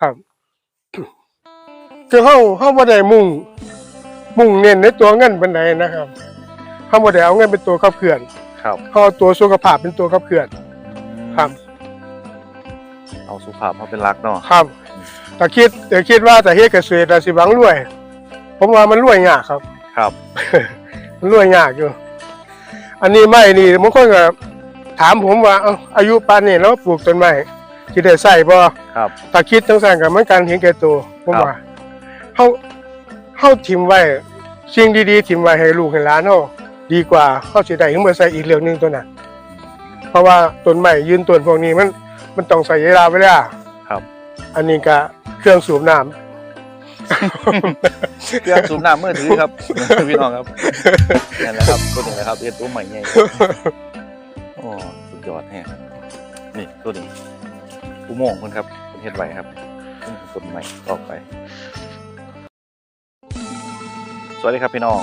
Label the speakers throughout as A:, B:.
A: ครับคือเฮาเฮาบ่ได้มุ่ง มุ่งเน้นในตัวเงินปานใดนะครับเฮาบ่ได้เอาเงินเป็นตัวขับเคลื่อน
B: ครับ
A: เฮาเอาตัวสุขภาพเป็นตัวขับเคลื่อน ครับ
B: เอาสุขภาพมาเป็นหลักเนาะ
A: ครับแต่คิดแต่คิดว่าแต่เฮ็ดเกษตรน่ะสิหวังรวย ผมว่ามันรวยยากครับ
B: ครับ
A: มันรวยยากอยู่ อันนี้ไม่นี่บางคนก็ถามผมว่าเอ้าอายุปานนี้แล้วปลูกต้นไม้ สิได้ใส่บ่
B: ครับ
A: ถ้าคิดจังซั่นก็มันการเห็นแก่ตัวผม
B: ครับ
A: ว่าเฮาเฮาทิมไว้สิ่งดีๆทิมไว้ให้ลูกให้หลานเฮาดีกว่าเฮาสิได้ถึงมาใส่อีกเรื่องหนึงตัวนั้นเพราะว่าต้นไม้ยืนต้นพวกนี้มันมันต้องใส่เวลาเวลา
B: ครับ
A: อันนี้ก็เครื่องสูบน้ำ
B: เครื่องสูบน้ำมือถือครับ พี่น้องครับนั่นแหละครับตัวนี้แหละครับเอ็ดตัวใหม่ใหญ่โอ้สุดยอดแฮะนี่ตัวนี้ อุโมงค์คนครับเป็นเฮ็ดไว้ครับต้นใหม่ต่อไป สวัสดีครับพี่น้อง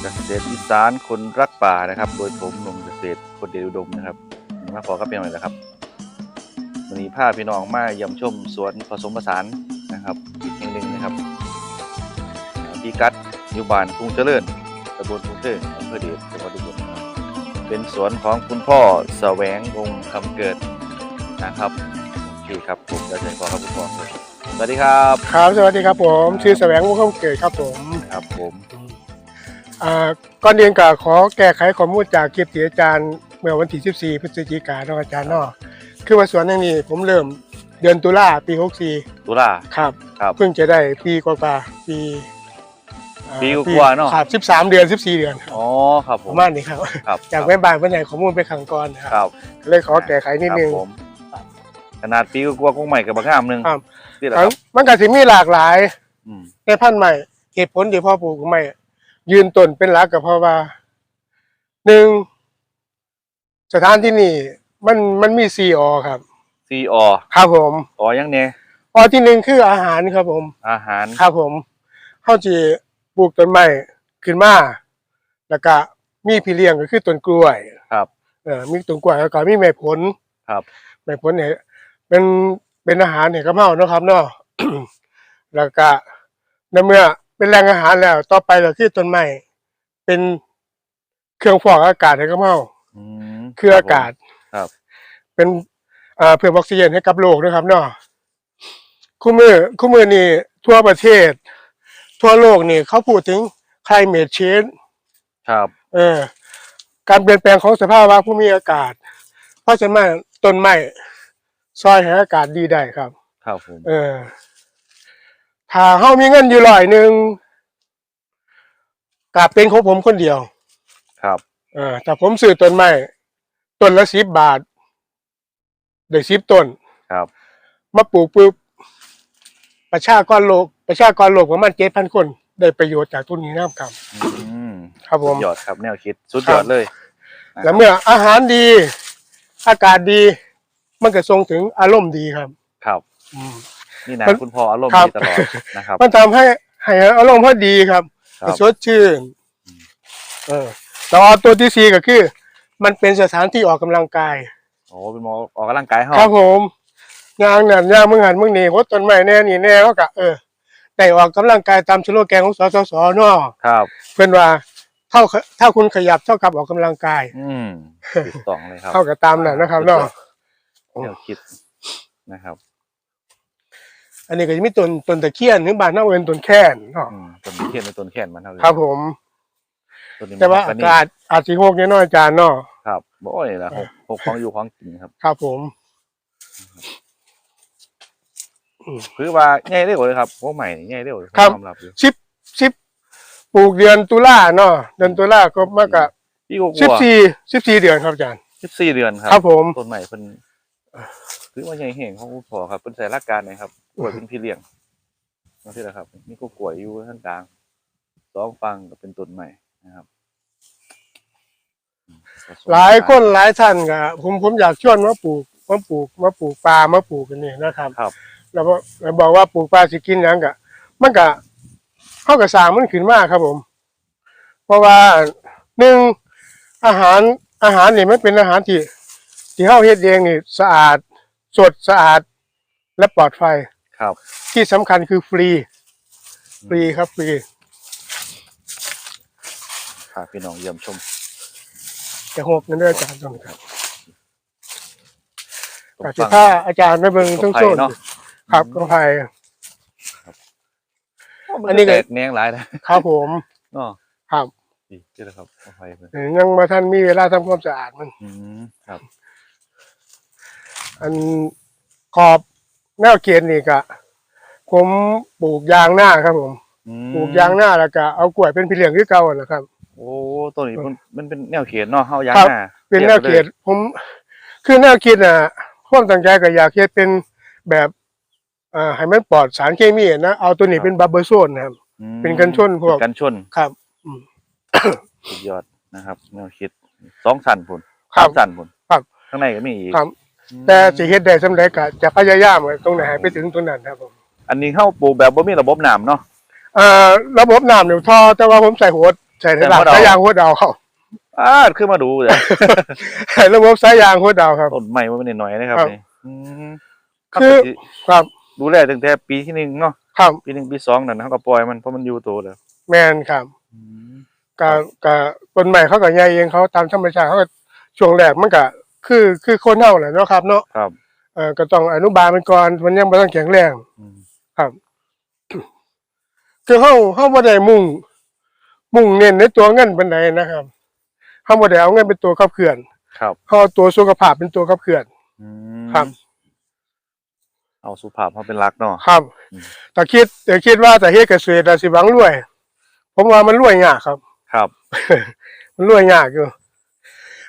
B: เกษตรอีสานคนรักป่านะครับ โดยผมหนุ่มเกษตรคนเดียวอุดมนะครับมาพอกับพี่น้องลยนะครับวันนี้พาพี่น้องมาเยี่ยมชมสวนผสมผสานนะครับอีกแห่งหนึ่งนะครับพี่กัดอยู่บ้านกรุงเจริญตำบลกรุงเทพอำเภอเดชจังหวัดอุบลเป็นสวนของคุณพ่อแสวงวงศ์คำเกิด นะครับโอเคครับผมจะเชิญพ่อครับคุณพ่อครับสวัสดีครับ
A: ครับสวัสดีครับผมชื่อแสวงวงศ์คำเกิดครับผม
B: ครับผม
A: อ่าก่อนเรียนก็ขอแก้ไขข้อมูลจากคลิปที่อาจารย์ เมื่อวันที่14พฤศจิกายนเนาะอาจารย์เนาะคือว่าสวนแห่งนี้ผมเริ่มเดือนตุลาปี64
B: ตุลา
A: ครับ
B: ครับ
A: เพิ่งจะได้ปีกว่าๆปีอ่า
B: ปีกว่าๆเนอะ
A: ครับ13เดือน14เดือนครับ
B: อ๋อครับผ
A: ป
B: ม
A: ระมาณนี้ครับ
B: ครับ
A: จากแม่บ้านเพื่อนไหนข้อมูลไปขังก่อนค
B: ครับรับ
A: เลยขอแก้ไขนิดนึง
B: ครับผม ขนาดปีกว่าๆคงใหม่กับบางงามหนึง
A: ครับ
B: นี่แหละครับ
A: มันก็สิมีหลากหลาย
B: อืม
A: ในพันธุ์ใหม่เหตุผลที่พ่อปลูกใหม่ยืนต้นเป็นหลักก็เพราะว่าหนึ่งสถานที่นี่ มันมันมีซีอครับ
B: ซีอ
A: ครับผม
B: อ๋อยังเนี่ย
A: ออที่หนึ่งคืออาหารครับผม
B: อาหาร
A: ครับผมเขาจีปลูกต้นไม้ขึ้นมา แล้วก็มีพี่เลี้ยงก็คือต้นกล้วย
B: ครับ
A: เออมีต้นกล้วยแล้วก็มีแม่ผล
B: ครับ
A: แม่ผลเนี่ย เป็นเป็นอาหารเนี่ยกระเมาเนาะครับเนาะ แล้วก็ในเมื่อเป็นแหล่งอาหารแล้ว ต่อไปเราคือต้นไม้เป็นเครื่องฟอกอากาศให้กระเมา
B: อืม
A: คืออากาศ
B: ครับ
A: เป็นอ่าเพื่อออกซิเจนให้กับโลกนะครับเนาะคู่มือคู่มือนี่ทั่วประเทศ ทั่วโลกนี่เขาพูดถึง climate change
B: ครับ
A: เออ การเปลี่ยนแปลงของสภาพภูมิอากาศ เพราะฉะนั้นต้นไม้ ซอยให้อากาศดีได้ครับ
B: ครับผม
A: เออ ถ้าเฮามีเงินอยู่ร้อยหนึ่งกลับเป็นของผมคนเดียว
B: ครับ
A: เออถ้าผมซื้อต้นไม้ต้นละสิบบาท ได้สิบต้น
B: ครับ
A: มาปลูกปุ๊บประชากรโลก ประชากรโลกประมาณเจ็ดพันคน ได้ประโยชน์จากต้นนี้นะครับ
B: อืม
A: ครับผ
B: สุ
A: ม
B: ดยอดครับแนวคิด สุด
A: ครั
B: ย
A: บ
B: อดเลยนะ
A: แล้วเมื่ออาหารดี อากาศดี มันก็ส่งถึงอารมณ์ดีครับ
B: ครับ
A: อืม
B: นี่นะ
A: มัน
B: คุณพ่ออารมณ์
A: ครับ
B: ดีตลอดนะครับ
A: มันทำให้ให้อารมณ์พอดีครับ
B: ครับ
A: สดชื่นเออแล้วตัวที่สี่ก็คือ มันเป็นสถานที่ออกกำลังกาย
B: โอ้เป็นหมอออกกำลังกายเฮา
A: ครับผมยางนั่นยางมึงหันมึงนี่โคตต้นไม้แน่นี่แน่เขากะเออได้ออกกำลังกายตามสโลแกนของสสสเนาะ
B: ครับ
A: เพื่อนว่าเท่าถ้าคุณขยับเท่ากับออกกำลังกาย
B: อืมถูกต้องเลยครับ
A: เท่ากับตามนั่นนะครับเนาะ
B: แนวคิดนะครับ
A: อันนี้ก็จะมีต้นต้นตะเคียนหรือบานเน่าเวนต้นแค้นเนาะ
B: อืมต้นเทียนเป็นต้นแขนมันเท่าไห
A: ครับผม
B: ต้นนี้
A: แต่ว่า
B: มัน
A: อา
B: นี่
A: กาศอาจจะโงกน้อยๆอาจารย์เนาะ
B: ครับบ่อยละหกหกของอยู่ของกินครับ
A: ครับผม
B: คือว่าง่ายเร็วเลยครับพวกใหม่นี่ง่ายเร็วผม
A: ครับ
B: ยอมรับอยู่
A: สิบสิบปลูกเดือนตุลาเนาะเดือนตุลาก็มากกับ
B: พี่กูก
A: สิบ
B: ลัว
A: สี่สิบสี่เดือนครับอาจารย์
B: สิบสี่เดือนครับ
A: ครับผม
B: ต้นใหม่เพิ่น คือว่าใหญ่แห่งของคุณพ่อครับเป็นใส่รากการนะครับกล้วยเป็นพี่เลี้ยงนั่นสิแหละครับ นี่ก็กล้วยอยู่ข้างกลางสองฟังก็เป็นต้นใหม่นะครับอืมผสม
A: หลายคนหลายท่านก็ผมผมอยากชวนมาปลูกมาปลูกมาปลูกปลามาปลูกกันนี่นะครับ
B: ครับ
A: แล้วบอกแล้วบอกว่าปลูกปลาสิกินหยังกะมันก็เข้ากับสร้างมันขึ้นมากครับผม เพราะว่าหนึ่งอาหารอาหารนี่มันเป็นอาหารที่ ที่เฮาเฮ็ดเองนี่สะอาดสดสะอาดและปลอดภัย
B: ครับ
A: ที่สำคัญคือฟรี ฟรีครับฟรี
B: พาพี่น้องเยี่ยมชม
A: จะหกนั่นด้วยอาจารย์ตรงนี้ครับ
B: ตรง
A: กสิ
B: ฝั่ง
A: ผ้าอาจารย์ไม่เบิ่ง
B: ตร
A: ทั้
B: ง
A: ง
B: ไผ่
A: โซน
B: เนาะ
A: ครับกองไผ่อั
B: อั
A: น
B: น
A: นี้
B: นี้
A: ก็
B: แตกแหนงหลายนะครับ
A: ผม
B: เนาะ
A: ครับ
B: ดีเจ้าครับตรงไผ่เพิ่น
A: เออยังมาท่านมีเวลาทำความสะอาดมัน
B: อืมครับ
A: อันขอบแนวเขียนนี่ก็ผมปลูกยางหน้าครับผม
B: อืม
A: ปลูกยางหน้าแล้วก็เอากล้วยเป็นพี่เลี้ยงคือเก่าอะนะครับ
B: โอ้ตัวนี้มันมันเป็นแนวเขียนเนาะเฮายาง
A: ครับ
B: หน้า
A: เป็นแนวเขียนผม คือแนวคิดน่ะความตั้งใจก็อยากเขียนเป็นแบบอ่าให้มันปลอดสารเคมีอะนะเอาตัวนี้เป็นบับเบิลโซนนะครับ
B: อืม
A: เป็นกันชนพวก
B: เป็นกันชน
A: ครับ
B: สุดยอดนะครับ แนวคิดสองสันพุ่น
A: ครั
B: สา
A: บ
B: มสันพุ่น
A: ครับ
B: ข้างในก็มีอีก
A: ครับ
B: อืม
A: แต่สิเฮ็ดได้สำเร็จก็จะพยายามตรงไหนให้ไปถึงตรงนั้นครับผม
B: อันนี้เข้าปลูกแบบบ่มีระบบน้ำเนาะ
A: อ่าระบบน้ำเนี่ยท่อแต่ว่าผมใส่หัวใส่ในหลัก
B: ใส่หัวดาว
A: สายยางหัวดาวเขา
B: อ้าขึ้นมาดูเลย
A: ใส่ระบบสายยางหัวดาวครับ
B: ต้นใหม่มันเป็นหน่อยๆนะครับ
A: ครับ
B: นี่อืม
A: คือ
B: เขาก็สิ
A: ครับ
B: ดูแลตั้งแต่ปีที่หนึ่งเนาะ
A: ครับ
B: ปีหนึ่งปีสองนั่นเขาก็ปล่อยมันเพราะมันอยู่โตแล้ว
A: แมนครับ
B: อืม
A: ก็ก็ต้นใหม่เขาก็ใหญ่เองเขาตามธรรมชาติเขาก็ช่วงแรกมันก็ คือคือคนเฮาแหละเนาะครับ เนาะ
B: ครับ
A: เอ่อก็ต้องอนุบาลมันก่อนมันยังบ่ต้องแข็งแรง
B: อืม
A: ครับ คือเฮาเฮาบ่ได้มุ่ง มุ่งเน้นในตัวเงินปานใดนะครับเฮาบ่ได้เอาเงินเป็นตัวขับเคลื่อน
B: ครับ
A: เฮาเอาตัวสุขภาพเป็นตัวขับเคลื่อน
B: อืม
A: ครับ
B: เอาสุภาพเขาเป็นหลักเนาะ
A: ครับ
B: อืม
A: แต่คิดแต่คิดว่าแต่เฮ็ดเกษตรน่ะสิหวังรวย ผมว่ามันรวยยากครับ
B: ครับ
A: มันรวยยากอยู่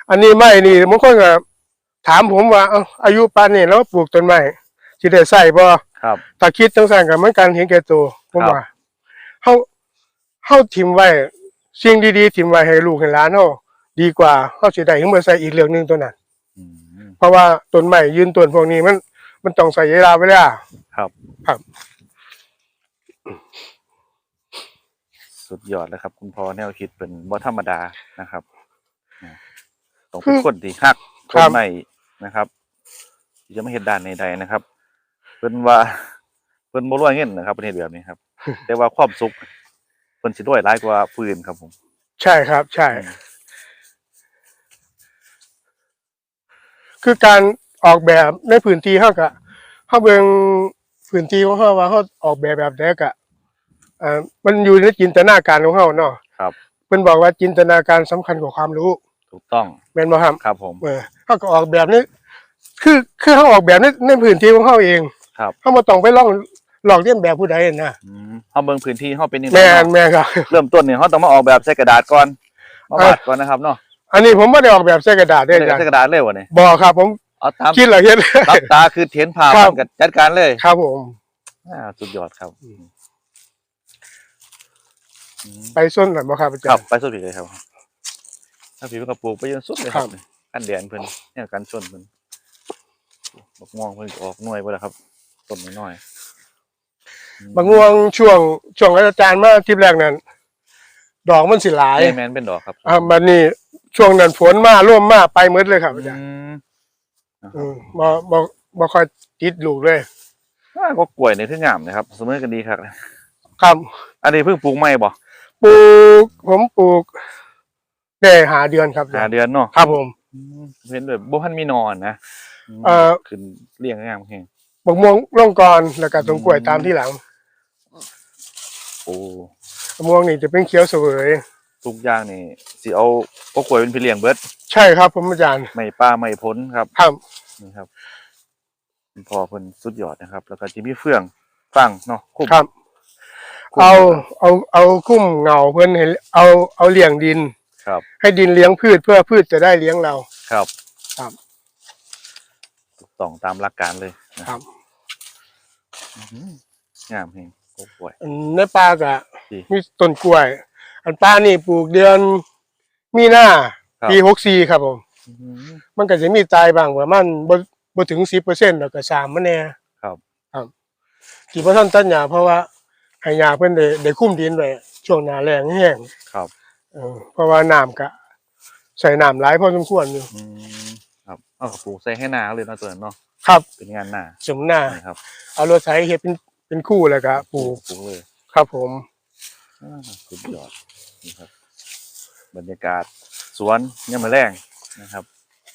A: อันนี้ไม่นี่บางคนก็ถามผมว่าเอ้าอายุปานนี้แล้วปลูกต้นไม้สิได้ใส่บ่
B: ครับ
A: ถ้าคิดจังซั่นก็เหมือนกันเห็นแก่ตัวผม
B: ครับ
A: ว่าเฮาเฮาทิมไว้สิ่งดีๆทิมไว้ให้ลูกให้หลานเฮาดีกว่าเฮาสิได้ถึงมาใส่อีกเรื่องหนึงตัวนั้น
B: อืม
A: เพราะว่าต้นไม้ยืนต้นพวกนี้มัน มันต้องใส่เวลาเวลา
B: ครับ
A: ครับ
B: สุดยอดแล้วครับ คุณพ่อแนวคิดเป็นบ่ธรรมดานะครับอ่า ต้องเป็นคนที่ฮัก
A: ค
B: ค
A: รั
B: น
A: บ
B: ใหม่นะครับที่จะไม่เห็นด้านใดๆนะครับ เพิ่นว่าเพิ่นบ่รวยเงินนะครับประเทศแบบนี้ครับ แต่ว่าความสุขเพิ่นสิรวยหลายกว่าผู้อื่นครับผม
A: ใช่ครับ ใช่
B: อืม
A: คือการออกแบบในพื้นที่เฮาก็เฮาเบิ่งพื้นที่ของเฮาว่าเฮาออกแบบแบบใดก็เอ่อมันอยู่ในจินตนาการของเฮาเนาะ
B: ครับ
A: เพิ่นบอกว่าจินตนาการสำคัญกว่าความรู้
B: ถูกต้อง
A: แม่นบ่ครับ
B: ครับผม
A: เออเฮาก็ออกแบบนี้ คือคือเฮาออกแบบในในพื้นที่ของเฮาเอง
B: ครับ
A: เฮาบ่ต้องไปลองลอกเลียนแบบผู้ใดนะ
B: อืมเฮาเบิ่งพื้นที่เฮาเป็นยังไง
A: แม่น
B: เนาะ
A: แม่นครับ
B: เริ่มต้นเนี่ยเฮาต้องมาออกแบบใส่กระดาษก่อนมา
A: เออ
B: วาดก่อนนะครับเนาะ
A: อันนี้ผมบ่ได้ออกแบบใส่กระดาษเด้
B: ใส่
A: อาจาร
B: ใส่
A: ย์
B: กระดาษเลยวะเนี่ย
A: บ่ครับ ผม
B: เอาตาม
A: คิดแล้วเฮ็ด
B: รับตาคือเห็นภาพ
A: ครับ
B: มันก็จัดการเลย
A: ครับผม
B: อ่าสุดยอดครับ
A: อืม
B: อืม
A: ไปส้นหน่อยบ่ครับอา
B: ค
A: จา
B: รั
A: ร
B: บ
A: ย์
B: ไปสุดอีกเลยครับถ้าผีมันกระปลูกไปจนสุดเลยค
A: ครั
B: รับบกันแดนเพิ่นเนี่ยกันชนเพิ่นบักม่วงเพิ่นก็ออกหน่วยไปแล้วครับต้นน้อยๆอืม
A: บางงวงช่วงช่วงอาจารย์มาทริปแรกนั้นดอกมันสิหลาย
B: แม่แมนเป็นดอกครับ
A: อ่าบัดนี้ช่วงนั้นฝนมาร่วมมาไปหมดเลยครับอาจารย์
B: อืมนะค
A: อื
B: รับ
A: มบ่บ่บ่ค่อยติดลูกเลย
B: อ่าก็กล้วยนี่คืองามนะครับเสมอกันดีครับ
A: ครับ
B: อันนี้เพิ่งปลูกใหม่บ่
A: ปลูก ผมปลูก ได้หาเดือนครับ
B: หาเดือนเนาะ
A: ครับผม
B: อืมเห็นแบบบ่ทันมีนอนนะม
A: เอ่อ
B: ขึ้นเลี้ยงงามแฮง
A: บักม่วงร่องกรแล้วก็ต้นกล้วย
B: อืม
A: ตามที่หลัง
B: โอ้
A: มะม่วงนี่จะเป็นเขียวเสวย
B: ทุกอย่างนี่สิเอาก็กล้วยเป็นพี่เลี้ยงเบิด
A: ใช่ครับผมอาจารย์
B: ไม่ป้าไม่พ้นครับ
A: ครับ
B: นี่ครับคุณพ่อเพิ่นสุดยอดนะครับ แล้วก็ที่มีเฟืองฟังเนาะคุ้ม
A: ครับ
B: คุ้ม
A: เอา
B: นะครับ
A: เอาเอาคุ้มเหงาเพื่อนให้เอาเอาเลี้ยงดิน
B: ครับ
A: ให้ดินเลี้ยงพืชเพื่อพืชจะได้เลี้ยงเรา
B: ครับ
A: ครับ
B: ถูกต้องตามหลักการเลยนะครับ อื้อหืองามเฮงโอ้ป่วย
A: อันในป่าก็
B: ดี
A: มีต้นกล้วย อันป่านี่ปลูกเดือนมีนา
B: ครับ
A: ปีหกสี่ครับผม
B: อื้อหือ
A: มันก็จะมีตายบางประมาณบ่บ่ถึงสิบเปอร์เซ็นต์แล้วก็สามมันแน่
B: ครับ
A: ครับที่พ่อท่านตัดหญ้าเพราะว่าให้หญ้าเพิ่นได้ได้คุ้มดินไว้ช่วงหน้าแล้งแห้ง
B: ครับ
A: เออเพราะว่าน้ำก็ใส่น้ำหลายพอสมควรอยู่
B: อืมครับเอากระปลูกใส่ให้นาเลยเนาะตัวนั้นเนาะ
A: ครับ
B: เป็นงานหน้า
A: สมหน้า
B: นะครับ
A: เอารถไถเฮ็ดเป็นเป็นคู่แล้วก็ปลูก
B: ปลูกเลย
A: ครับผม
B: อ่าสุดยอดนี่ครับ บรรยากาศสวนยังมาแรงนะครับ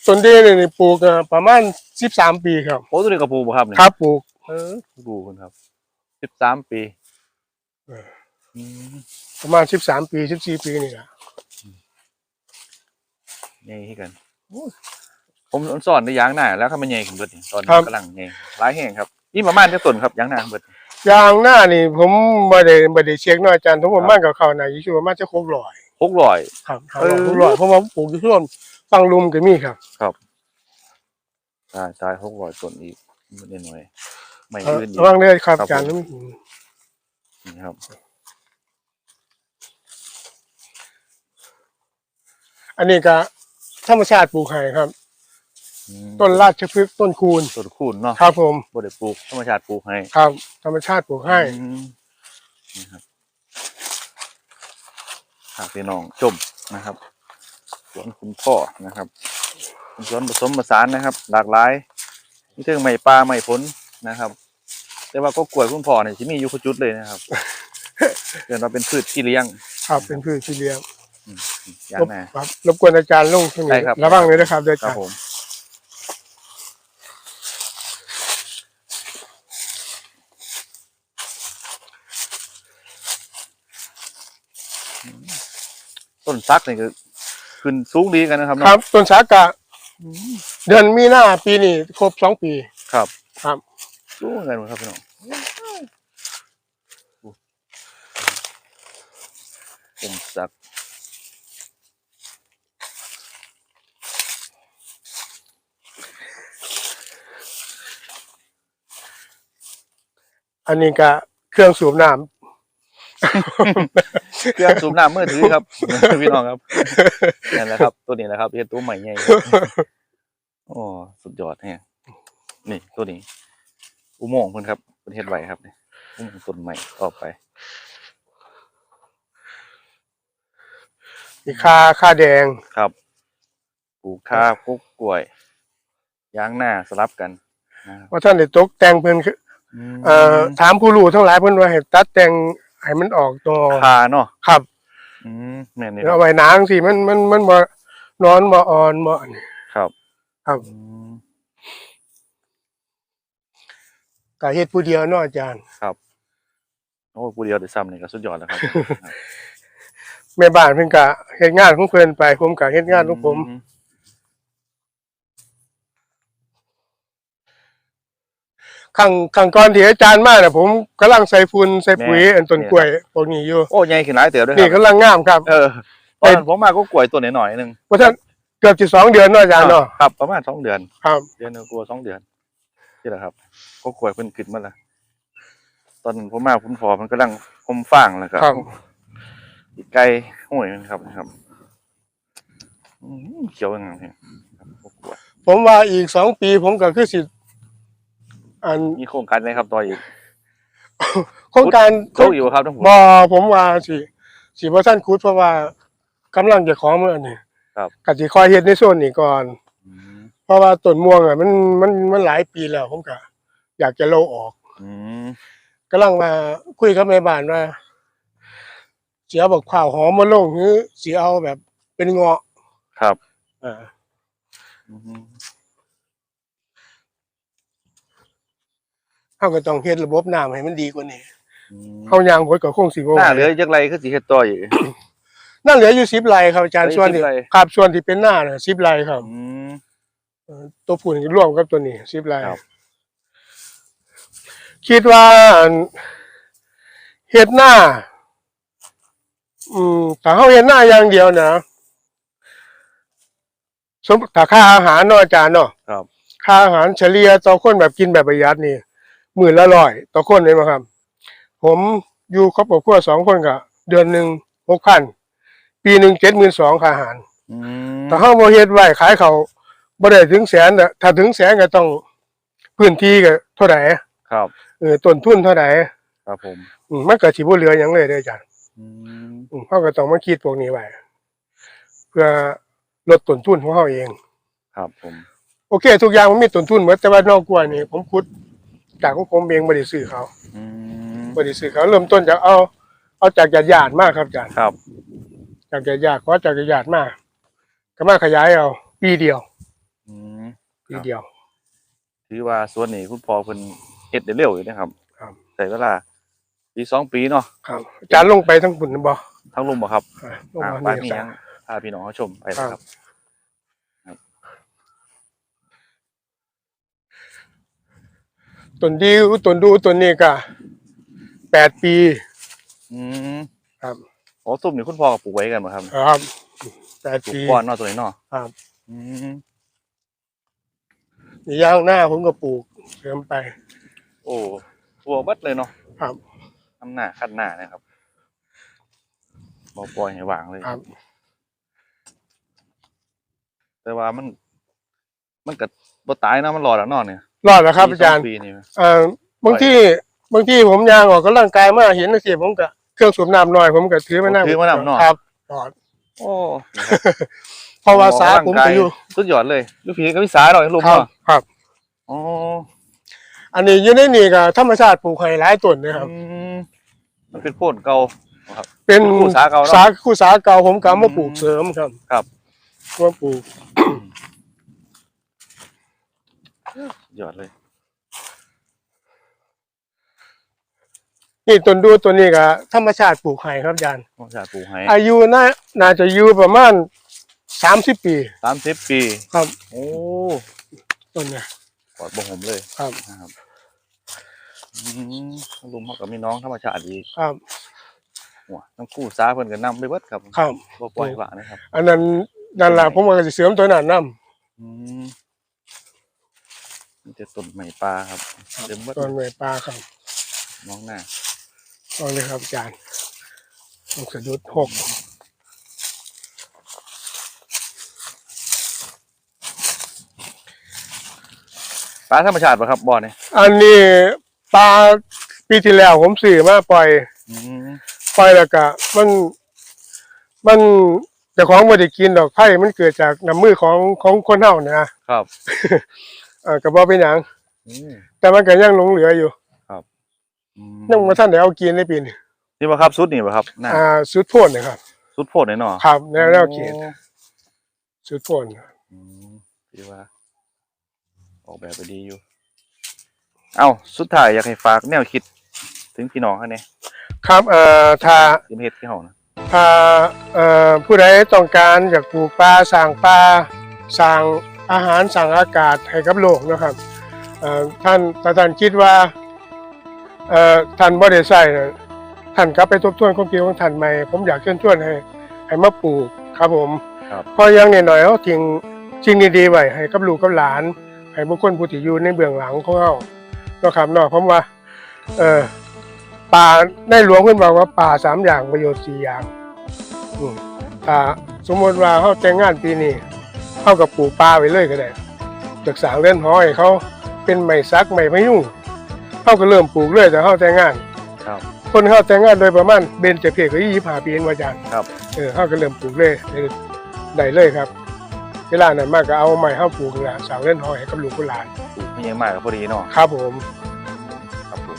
A: ต้นเดนี่นี่ปลูกอ่าประมาณ13ปีครับ
B: โอ้ตัวนี้กระปูบ่ครับเนี่ย
A: ครับปลูก
B: เออดูคุณครับสิบสามปี
A: เออ
B: ม
A: ประมาณ13ปี14ปีนี่ล่ะ
B: ใหญ่ที่กัน โอ้ย ผมสอนในยางหน้าแล้วครับมันใหญ่ขึ้นเบิดนี่ตอนนี้กำลังใหญ่หลายแห่งครับนี่ประมาณจะต้นครับยางหน้าเบิด
A: ยางหน้านี่ผมบ่ได้บ่ได้เช็คเนาะอาจารย์ทั้งหมดมันก็เข้าน่ะอยู่ที่ประมาณจะ600
B: หกร้อย
A: ครับ
B: เออ
A: 600เพราะว่าปลูกอยู่ที่ต้นฟังลุมก็มีครับ
B: ใช่ใช่หกร้อยต้นอีกนิดหน่อยไม่
A: เอ่อ
B: อื่นอีก
A: ระวังเด้อครับ
B: ครับ
A: อาจารย์
B: ผม
A: น้ำ
B: นี่ครับ
A: อันนี้ก็ธรรมชาติปลูกให้ครับ
B: อืม
A: ต้นราชพฤกษ์ต้นคูณ
B: ต้นคูณเนาะ
A: ครับผม
B: บไดปลูกธรรมชาติปลูกให้
A: ครับ ธรรมชาติปลูกให้
B: อืมนี่ครับฝากพี่น้องชมนะครับสวนคุณพ่อนะครับเป็นสวนผสมผสานนะครับ หลากหลายนี่ถึงไม้ปลาไม้ผลนะครับแต่ว่าก็กล้วยคุณพ่อเนี่ยที่มีอยู่คุจุดเลยนะครับเรียกว่าเป็นพืชที่เลี้ยง
A: ครับเป็นพืชที่เลี้ยง
B: อืมอย่าง
A: รบ
B: แน่
A: ครับรบกวนอาจารย์ลงตรง
B: ได้
A: นี้
B: ครับ
A: ระวังเลยนะครับเดี๋ยวอา
B: ครั
A: จา
B: บ
A: รย์
B: ผม ต้นซักนี่คือขึ้นสูงดีกันนะครับ
A: ค
B: เนาะ
A: รับต้นสากะเดือนมีนาปีนี้ครบสองปี
B: ครับ
A: ครับ
B: สูงกันหมดครับพี่น้องต้นซัก
A: อันนี้ก็เครื่องสูบน้
B: เครื่องสูบน้ำมือถือครับ พี่น้องครับนั่นแหละครับ ตัวนี้แหละครับเฮ็ดตัวใหม่ใหญ่ครับโอ้สุดยอดแฮะนี่ตัวนี้ อุโมงค์เพิ่นครับเป็นเฮ็ดไว้ครับนี่อุโมงค์ต้นใหม่ต่อไปำ
A: มีค่าค่าแดง
B: ครับปลูกข้าวกุ๊กกล้วยยางหน้าสลับกันนะครับ
A: ว่าท่านได้ตกแต่งเพิ่นคือ
B: ม
A: เอ่อถามผู้รู้ทั้งหลายเพิ่นว่าให้ตัดแต่งให้มันออกตัว
B: คาเนาะ
A: ครับ
B: อืมแม่นนี่ค
A: เอา
B: รับ
A: ไว้นางสิมันมันมันบ่นอนบ่อ่อนบ่อันนี้
B: ครับ
A: ครับ
B: อืม
A: ก็เฮ็ดผู้เดียวเนาะอาจารย์
B: โอ้ผู้เดียวได้ซ้ำนี่ก็สุดยอดแล้วครับ
A: แม่บ้านเพิ่นก็เฮ็ดงานของเพิ่นไปผมก็เฮ็ดงานของผม
B: อื
A: ครั้งครั้งก่อนที่อาจารย์มาน่ะผมกำลังใส่ฝุ่นใส่ปุ๋ยอันต้นกล้วยพวกนี้อยู่
B: โอ้ใหญ่ขึ้นหลายเตี๋ยวด้วยค
A: นี่
B: รับ
A: กำลังงามครับ
B: เออตอนนั้นผมมาก็กล้วยตัวหน่อยๆหนึง
A: เพราะท่านเกือบสิสองเดือนเนาะอาจารย์เนาะ
B: ครับประมาณสองเดือน
A: ครับ
B: เดือนหนึงกลัวาสองเดือนนี่แหละครับ ก็กล้วยเพิ่นขึ้นมาและตอนนั้นผมมาผมพอมันกำลังคมฟางแล้วก็
A: ครับ
B: อีกไก่ห้วยมันครับนะครับอืมเขียวยังไงเนี่ยครับก็กล้วย
A: ผมว่าอีกสองปีผมก็คือสิ อัน
B: มีโครงการไหมครับต่ออีก
A: โครงการ
B: โตอยู่ครับทั้งหมด
A: บ่ผมว่าสิสิบ่ทันขุดเพราะว่ากำลังจะขอมื้อนี้
B: ครับ
A: ก็สิคอยเฮ็ดในโซนนี้ก่อน
B: อืม
A: เพราะว่าต้นม่วงอะมันมันมันหลายปีแล้วผมก็อยากจะโลออก
B: อืม
A: กำลังมาคุยกับแม่บ้านว่าสิเอาบักข้าวหอมมาลงหรือสิเอาแบบเป็นเงาะ
B: ครับ
A: อ่า
B: อืม
A: เฮาก็ต้องเฮ็ดระบบน้ำให้มันดีกว่านี้
B: อืม
A: เฮายางหดก็คงสิบ่
B: หน้าเหลือจักไรคือสิเฮ็ดต่ออีก
A: นั่นเหลืออยู่10ไร่ครับอาจารย์
B: เหลือ
A: ส่วนที่
B: 10ไร่
A: ครับส่วนที่เป็นหน้าน่ะ10ไร่ครับ
B: อืม
A: เอ่อตัวผู้นี่ร่วมกับตัวนี้10ไร่
B: ครับ
A: คิดว่าอันเฮ็ดหน้า อืมถ้าเฮาเฮ็ดหน้าอย่างเดียวนะสมถ้าค่าอาหารเนาะอาจารย์เนาะ
B: ครับ
A: ค่าอาหารเฉลี่ยต่อคนแบบกินแบบประหยัดนี่ หมื่นละร้อยต่อคนเลยมั้งครับ ผมอยู่ครอบครัวสองคนก็เดือนหนึ่งหกพันปีหนึ่งเจ็ดหมื่นสองค่าอาหาร
B: อืม
A: ถ้าเฮาบ่เฮ็ดไว้ขายเขาบ่ได้ถึงแสนน่ะถ้าถึงแสนก็ต้องพื้นที่ก็เท่าใด
B: ครับ
A: เออต้นทุนเท่าใด
B: ครับผม
A: อืมมันก็สิบ่เหลือหยังเลยเด้ออาจารย์
B: อืม
A: อืมเฮาก็ต้องมาคิดพวกนี้ไว้เพื่อลดต้นทุนของเฮาเอง
B: ครับผม
A: โอเค ทุกอย่างมันมีต้นทุนหมดแต่ว่านอกกล้วยนี่ผมขุด จากของผมเองบ่ได้ซื้อเขา
B: อืม
A: บ่ได้ซื้อเขาเริ่มต้นจากเอาเอาจากญาติๆมากครับอาจารย์
B: ครับ
A: จากญาติๆขอจากญาติๆมาก็มาขยายเอาปีเดียว
B: อืม
A: ปีเดียว
B: ถือว่าส่วนนี้คุณพ่อเพิ่นเฮ็ดได้เร็วอยู่นะครับ
A: ครับ
B: ใช้เวลาปีสองปีเนาะ
A: ครับอาจารย์ลงไปทั้งบุญบ่
B: ทั้งลุมบ่ครับ
A: อ่าลง
B: อ่า
A: มา
B: ไป
A: นี่
B: นี่
A: จ้ะ
B: ยังพาพี่น้องเขาชมไปนะครับ
A: ต้นดีต้นดูต้นนี้ก็แปดปี
B: อืม
A: ครับ
B: อ๋อซุ่มนี่คุณพ่อก็ปลูกไว้กันบ่ครับ
A: ครับแปด
B: ปลูก
A: ปี
B: ก้อนเนาะตัวนี้เนาะ
A: ครับ
B: อืม
A: นี่ย่างหน้าผมก็ปลูกเสริมไป
B: โอ้ตัวเบัดเลยเนาะ
A: ครับ
B: ทำหน้าคัดหน้านะครับบ่ปล่อยให้ว่างเลย
A: ครับ
B: แต่ว่ามัน มันก็บ่ตายนะมันรอดแล้วเนาะเนี่ย
A: รอดแล้วครับ
B: ปี
A: อาจารย์
B: สงปีนี่
A: เอ่อบางที่บางที่ผมยางออกกำลังกายมาเห็นนักเสียผมก็เครื่องสูบน้ำหน่อยผมก็ถือมานั่ง
B: ถือมาน้ำหน่อย
A: ครับรอด
B: โอ้
A: เพราะว่าสาผมก็อยู่
B: สุดยอดเลยลูกผีกับพี่สาหน่อยลุง
A: ครับ
B: เนาะ
A: ครับ
B: อ๋อ
A: อันนี้อยู่ในนี่ก็ธรรมชาติปลูกไห่หลายต้นนะครับ
B: อืมมันเป็นโพ่นเก่าครับ
A: เป็น
B: คู่สาเก่าเนอะ
A: สาคู่สาเก่าผมก็เอามาปลูกเสริมครับ
B: ครับ
A: มาปลูก
B: สุดยอดเลย
A: นี่ต้นดูตัวนี้ก็ธรรมชาติปลูกไห่ครับอาจารย์
B: ต้องจากปลูกให้
A: อายุน่าน่าจะอยู่ประมาณสามสิบปี
B: สามสิบปี
A: ครับ
B: โอ้
A: ต้นเนี่ย
B: กอดบ่ผมเลย
A: ครับ
B: นะครับอืมลุงเขากับมีน้องธรรมชาติอีก
A: ครับ
B: หัวทั้งคู่สาเพิ่นก็นำไปเบิดครับ
A: ครับ
B: บ่ปล่อยว่างนะครับ
A: อันนั้นนั่นแหละผมก็จะเสริมตัวนั้นนํ
B: อืม มันจะต้นไม้ปลาครับเต็มเบิด
A: ต้นไม้ปลาครับ
B: มองหน้า
A: ลองเลยครับอาจารย์ต้องสะดุดหก
B: ปลาธรรมชาติป่ะครับบ่อนี่
A: อันนี้ปลาปีที่แล้วผมซื้อมาปล่อย
B: อืม
A: ปล่อยแล้วก็มัน มันเจ้าของไม่ได้กินดอกไผ่มันเกิดจากน้ำมือของของคนเฮาเนี่ยนะครับ เออก็บ่เป็นหยัง
B: อืม
A: แต่มันก็ยังหลงเหลืออยู่
B: อืม
A: ยังบ่ทันได้เอากินในปีนี้
B: นี่ป่ะครับสุดนี่ป่ะครับหน้า
A: อ่าสุดโพนนะครับ
B: สุดโพดหน่อยเนาะ
A: ครับแนวแนวเขต
B: โอ้
A: สุดโพน
B: อืมพี่ว่า ออกแบบไปดีอยู่ เอ้าสุดท้ายอยากให้ฝากแนวคิด ถึงพี่น้องเขาเนี่ย
A: ครับเอ่อถ้า
B: สิมาเฮ็ดที่เฮานะ
A: ถ้าเอ่อผู้ใดต้องการอยากปลูกปลาสั่งปลาสั่ง อาหารสั่งอากาศให้กับโลกนะครับเอ่อท่านถ้าท่านคิดว่าเอ่อท่านบ่ได้ใช้น่ะท่านกลับไปทบทวนความคิดของท่านใหม่ ผมอยากเชิญชวนให้ให้มาปลูกครับผม
B: ครับ
A: เพออยังน้อยๆเขาทิ้งสิ่งดีๆไว้ให้กับลูกกับหลาน ให้บุคคลผู้ที่อยู่ในเบื้องหลังของเขาเนาะครับเนาะผมว่าเออป่าในหลวงเพิ่นบอกว่าป่าสามอย่างประโยชน์สี่อย่างอืมถ้าสมมติว่าเขาแต่งงานปีนี้ เขากับปลูกปลาไว้เลยก็ได้จากสร้างเรือนหอให้เขาเป็นไม้ซักไม้พยุงเขาก็เริ่มปลูกเลยแต่เขาแต่งงาน
B: ครับ
A: คนเขาแต่งงานโดยประมาณเบญจเพศก็ยี่สิบห้าปีเองว่าอาจารย์
B: ครับ
A: เออเขาก็เริ่มปลูกเลยได้เลยครับ เวลานั้นมากก็เอาไม้เขาปลูกนั่นแหละสร้างเรือนหอให้กับลูกกับหลาน
B: ปลูกไม่ยังมากก็พอดีเนาะ
A: ครับผม
B: ครับผม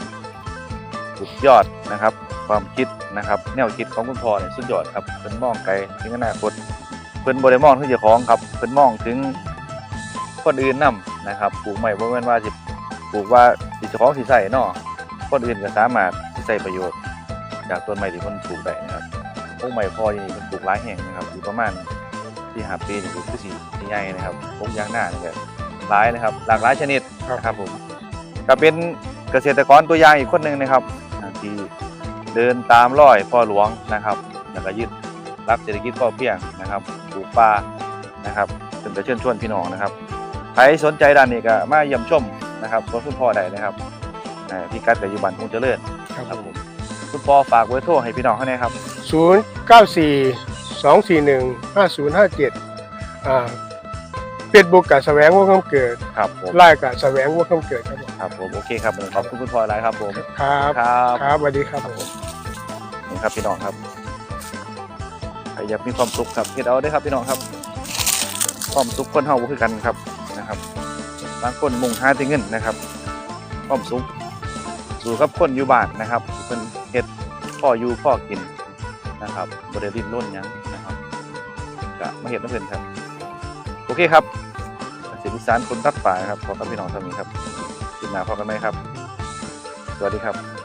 B: สุดยอดนะครับ ความคิดนะครับ แนวคิดของคุณพ่อเนี่ยสุดยอดครับเพิ่นมองไกลถึงอนาคต เพิ่นบ่ได้มองถึงเจ้าของครับเพิ่นมองถึงคนอื่นนํนะครับปลูกใหม่บ่แม่นว่าสิปลูกว่าสิเจ้าของสิใส่เนาะคนอื่นก็สามารถสิใช้ประโยชน์ จากต้นไม้ที่เพิ่นปลูกได้นะครับพวกไม้พอนี่เพิ่นปลูกหลายแห่งนะครับอยู่ประมาณที่5ปีนี่คือสิสิใหญ่นะครับพวกยางหน้านี่ก็หลายนะครับ หลากหลายชนิดนะครับผมก็เป็นเกษตรกรตัวอย่างอีกคนหนึ่งนะครับที่เดินตามรอยพ่อหลวงนะครับ แล้วก็ยึด รักเศรษฐกิจพอเพียงนะครับปลูกป่านะครับซึ่งจะเชิญชวนพี่น้องนะครับใครสนใจด้านนี้ก็มาเยี่ยมชมนะครับสวนคุณพ่อได้นะครับอ่าพี่กัดกับอยู่บ้านคงเจริญ
A: ครับ
B: ครับ
A: ผ
B: ผมมคุณพ่อฝากเบอร์โทรให้พี่น้องเขาแน่ครับ
A: ศูนย์เก้าสี่สองสี่หนึ่งห้าศูนย์ห้าเจ็ดอ่าเฟซบุ๊กกับแสวงว่าคำเกิด
B: ครับผม
A: ไล่กับแสวงว่าคำเกิดครับผม
B: ครับผมโอเคครับขอบคุณคุณพ่อหลายครับผม
A: ครับ
B: ครับ
A: ครับสวัสดีครับผม
B: นี่ครับพี่น้องครับใค รอยากมีความสุขครับเฮ็ดเอาได้ครับพี่น้องครับ ความสุขคนเฮาบ่คือกันครับนะครับบางคนมุ่งหาแต่เงินนะครับ ความสุขสู่กับคนอยู่บ้านนะครับเพิ่นเฮ็ดพ่ออยู่พ่อกินนะครับบ่ได้ดิ้นรนหยังนะครับก็มาเฮ็ดน้ำเพิ่นครับ โอเคครับสียงอีสานคนรักป่าครับขอกับพี่น้องเท่านี้ครับกินหนาพอกันไหมครับ สวัสดีครับ